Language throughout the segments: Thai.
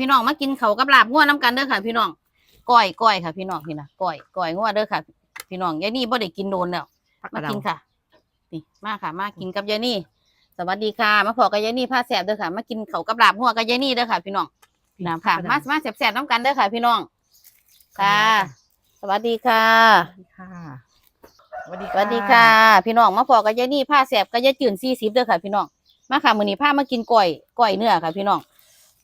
พี่น้องมากินเขาวกับลาบงัวน้ำกันเด้อค่ะ พี่น้องก้อยก้อยค่ะ พี่น้องพี่นะก้อยก้อยงัวเด้อค่ะ พี่น้องยายนี่บ่ได้กินโดนแล้วผักกมาระเดากินค่ะนี่มาค่ะ มากินกับยายนี่ สวัสดีค่ะมาพอกับยายนี่ผ้าแสบเด้อค่ะ มากินเขาวกับลาบงัวกับยายนี่เด้อค่ะ พี่น้องน้ำค่ะ มามาแสบๆน้ำกันเด้อค่ะ พี่น้องค่ะ สวัสดีค่ะค่ะสวัสดีสวัสดีค่ะ พี่น้องมาพอกับยายนี่ผ้าแสบกับยายจื่นสี่สิบเด้อค่ะ พี่น้องมาค่ะมื้อนี้พามากินก้อยก้อยเนื้อค่ะ พี่น้อง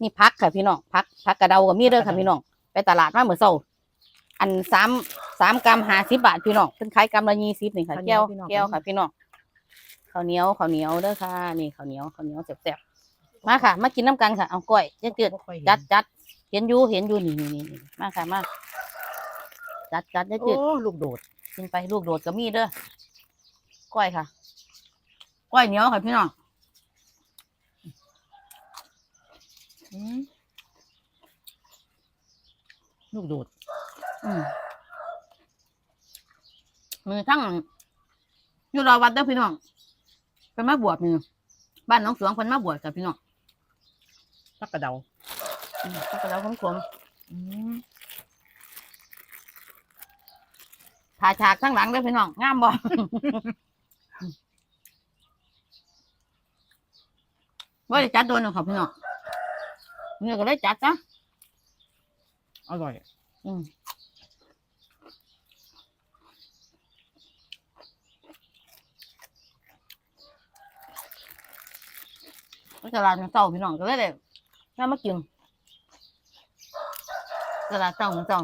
นี่พักค่ะพี่น้องพักพักกระเดากับมีเด้อค่ะพี่น้องไปตลาดมาเมื่อเช้าอันสามสามกรัมห้าสิบบาทพี่น้องเพิ่นขายกรัมละยี่สิบนี่ค่ะแก้วแก้วค่ะพี่น้องข้าวเหนียวข้าวเหนียวเด้อค่ะ นี่ข้าวเหนียวข้าวเหนียวแซ่บๆมาค่ะ มากินน้ำกันค่ะเอาก้อยยายจืดบ่ค่อยเห็นจัดจัดเห็นอยู่เห็นอยู่นี่นี่นี่นี่มาค่ะมาจัดจัดยายโอ้จืดลูกโดดกินไปลูกโดดก็มีเด้อก้อยค่ะก้อยเหนียวค่ะพี่น้อง อืม ลูกโดดอืมมือทั้งอยู่รอวัดเด้อพี่น้องเป็นมาบวชมือบ้านน้องสวงเพิ่นมาบวชกับพี่น้องผักกระเดาอืมก็แล้วขมอืมๆถ่ายฉากทั้งหลังเด้อพี่น้องงามบ่ว่าได้จัดโดนหรอกครับพี่น้อง เนี่ยก็ได้จัดจ้ะอร่อย อืมก็ตลาดมันเศร้าพี่น้องก็เลยเลยน่ามากินตลาดเศร้ามันเศร้า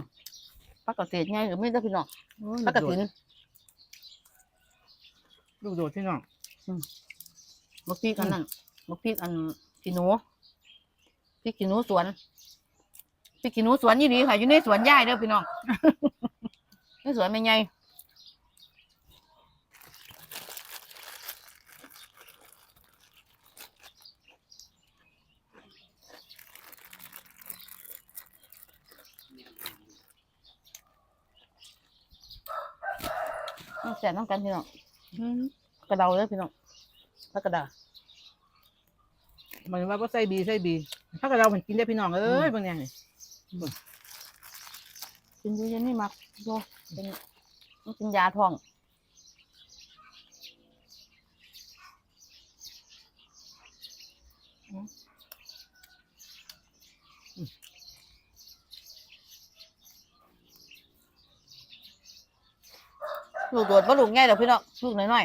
ปลากระเศษไงหรือไม่ได้อพี่น้องโอ้ปลากระถินลูกโดดพี่น้องมะพริกอันนั้นมะพริกอันขี้หนู พริกขี้หนูสวนพริกขี้หนูสวนยี่ดีค่ะอยู่ในสวนย่ายเด้อพี่น้อง ในสวนเป็นไงต้องแสบต้องกันพี่น้องกระเดาเลยพี่น้องพักกระดาหมันว่าบ่ใส่บีใส่บี ผักกระเดามันกินได้พี่น้องเอ้ยบางอย่างนี่กินดูยันนี่มักโยเป็นมันกินยาท้องลูกโดดว่าลูกง่ายเดี๋ยวพี่น้องลูกน้อย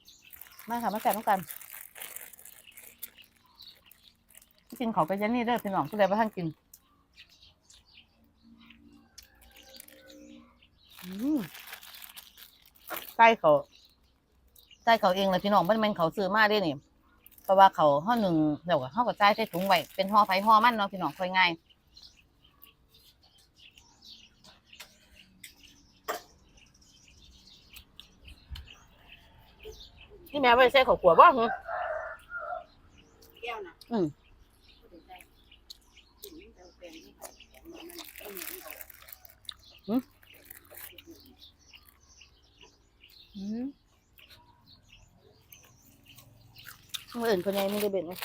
ๆมาค่ะมาแสบต้องกัน กินเขาไปยันนี่เด้อพี่น้องผู้ใดบ่ท่านกินอืมไส้เขาไส้เขาเองเลยพี่น้องมันเป็นเขาซื้อมาได้นี่เพราะว่าเขาห่อหนึ่งเดี๋ยวกับห่อกับไส้ใส่ถุงไว้เป็นห่อไฟห่อมันเนาะพี่น้องค่อยง่ายนี่แม่ไว้ใส่ข้าวขัวบ้างแก้วน่ะอืม อืม เมื่ออื่นคนใหญ่ไม่ได้เบ่งเลย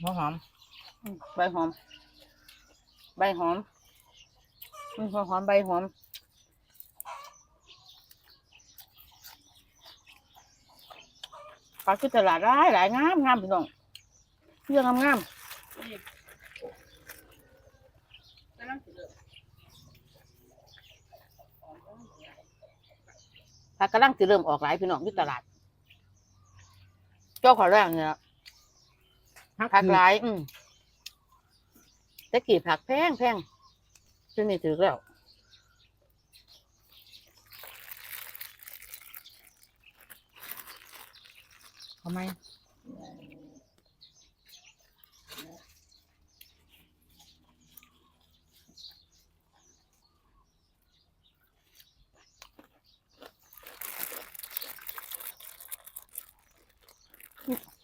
หัวหอม ใบหอม ใบหอมอืมหัวหอมใบหอมปลาคือตลาดหลายหลายงามงามพี่น้องเรื่องงามงาม กำลังสิเลิกผักกำลังจะเริ่มออกหลายพี่น้องที่ตลาด เจ้าขอแรกเนี่ยผักผักคือหลาย อืมแต่กี่ผักแพงแพงซึ่งนี่ถือแล้วทำไม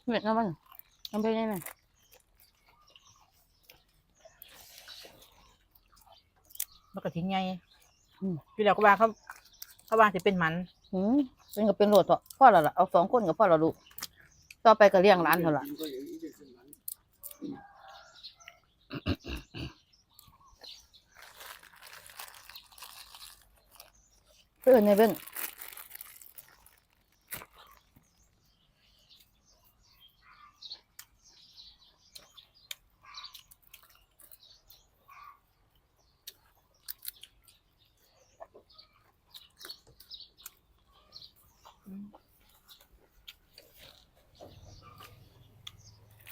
เม็ดน้ำมันน้ำไปยังไงมันกระถิ่นใหญ่อืมพี่เราก็ว่าเขาเขาว่าสิเป็นมันอืมเป็นก็เป็นโหลดเถอะพ่อและล่ะเอาสองคนกับพ่อและลูกต่อไปก็เลี้ยงร้านเท่าละเพื่อนในเบ้น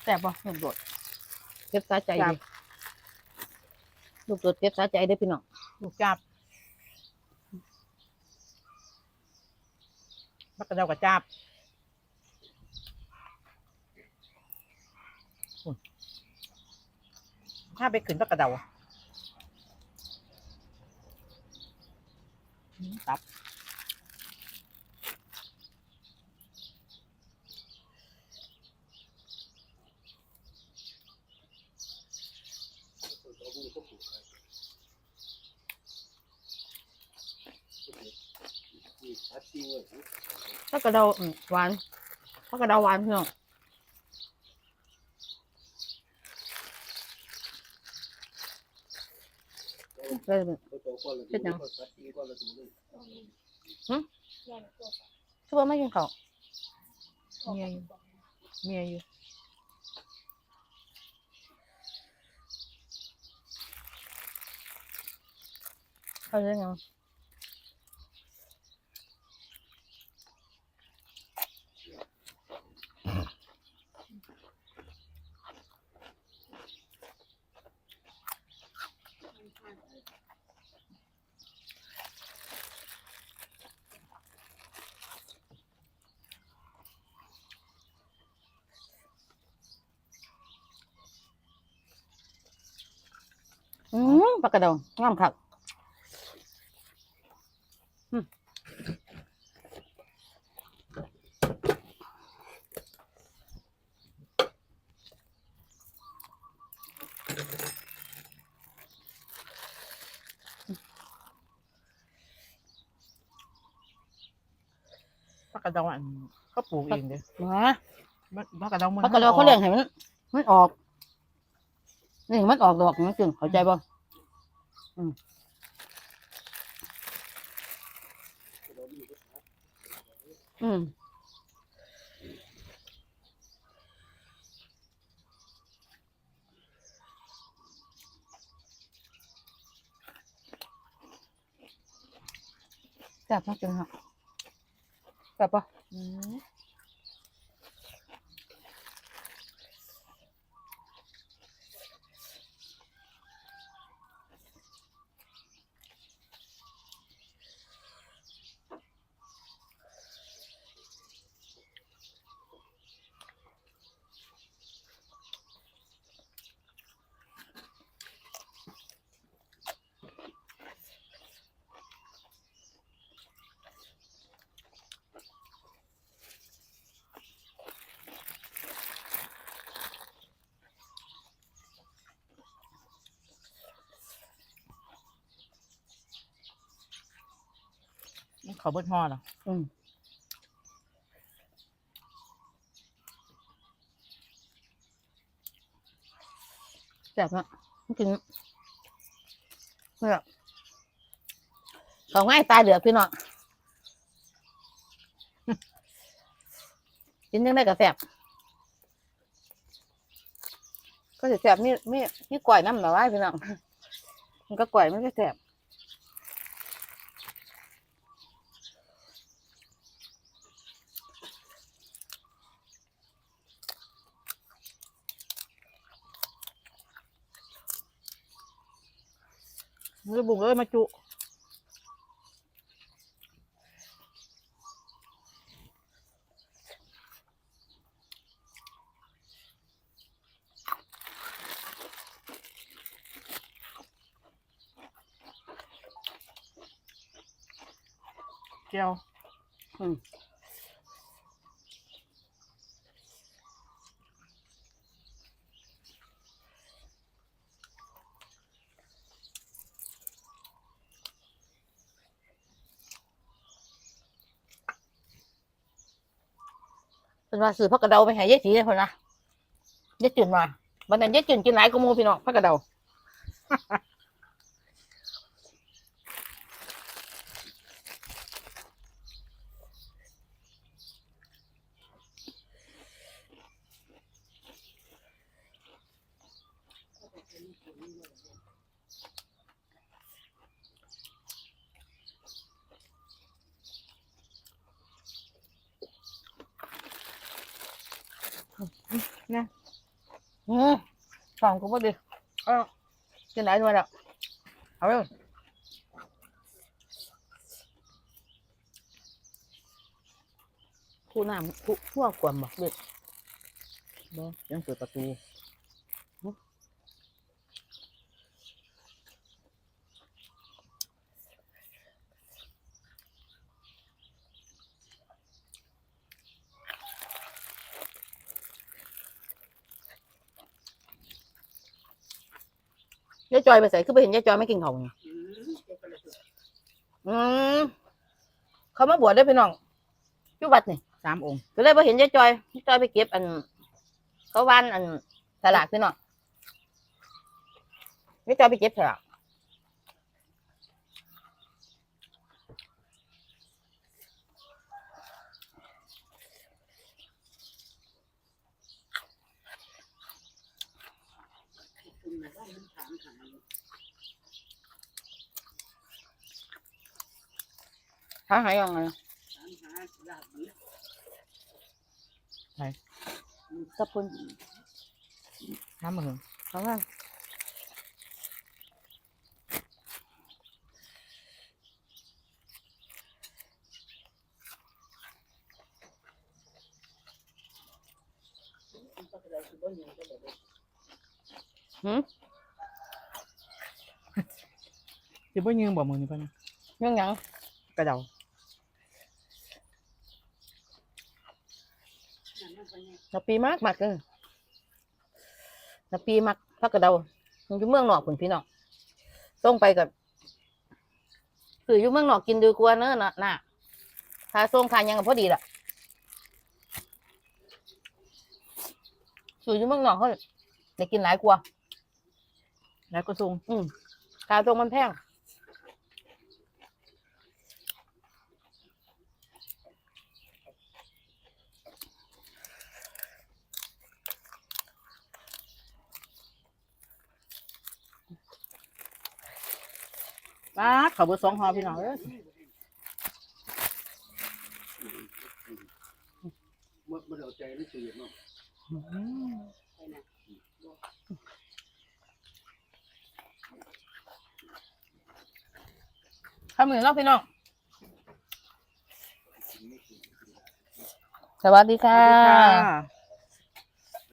แซ่บป่ะหนุ่มโดดเก็บสาใจจ้ะดิลูกตัวเก็บสาใจได้อพี่น้องลูกจับบักกระเดากระจับอุ่นถ้าไปขึ้นบักกระเดาอืมตับ ถ้ากระเดาอืมหวานถ้ากระเดาหวานพี่น้องได้เลยเป็นหยังคือว่าไม่กินข้าวเมียอยู่เมียอยู่เขาเรื่องยัง อืมปลากระเดองงามครับอืมบักกระเดาอันเขาปลูกเองเด้อมาบักกระเดามันปลากระเดองเขาเลี้ยงให้มันมันออกนี่มันออกดอกมันจึงเข้าใจบ่ อืมอืมแซ่บมาจริงค่ะแซ่บปะอืม เขาเบิดห่อเหรออืมแซ่บมากจริงเนี่ยของง่ายตายเดือดพี่น้องกินยังได้กับแซ่บก็จะแซ่บมีมีมีก่อยน้ำแบบว่าพี่น้องมันก็ก่อยมันก็แซ่บ มือบุกเอ้ยมาจุเจียวอืม เป็นว่าซื้อผักกระเดาไปให้ยายสีเลยเพิ่นนะยายจุนมาวันนั้นยายจุนกินหลายกว่าหมูพี่น้องผักกระเดา นะอืมฟังกูพอดีเอากินหลายหน่วยแล้วเอาเลยคู่น้ำคู่ขั้วกวมบอกเด็กบ่ยังเปิดประตู จอยไปใส่คือไปเห็นยายจอยไม่กินข้าวไงอืมเดี๋ยวก็เลยอืมเขามาบวชได้อพี่น้องอยู่วัดนี่สามองค์ก็เลยพอเห็นยายจอยยายจอยไปเก็บอัน เขาวานอันสลากพี่น้องยายจอยไปเก็บสลาก คุณมาว่ามันถามหาอยู่ หาหายยังไงถามหาลาบนี้กระพุน น้ำมือข้างล่างหืมสิบ่ยืมบ่มือนี่ป่ะนะยังยังกระเดานั่นมันเป็นไงนาปีมากมากเลยนาปีมักพักกระเดาอยู่เมืองนอกคุณพี่น้องส่งไปกับคืออยู่เมืองนอกกินดีกว่าเนอะน่ะน่ะค่าส่งค่าหยังก็พอดีละคืออยู่เมืองนอกเขาได้กินหลายกว่าแล้วก็ทรงอืมค่าส่งมันแพง ป้าดเขาเบอร์สองหอพี่น้องเอ้ยมันมันเอาใจนี่ตื่นเนาะข้ามือเนาะพี่น้อง สวัสดีค่ะ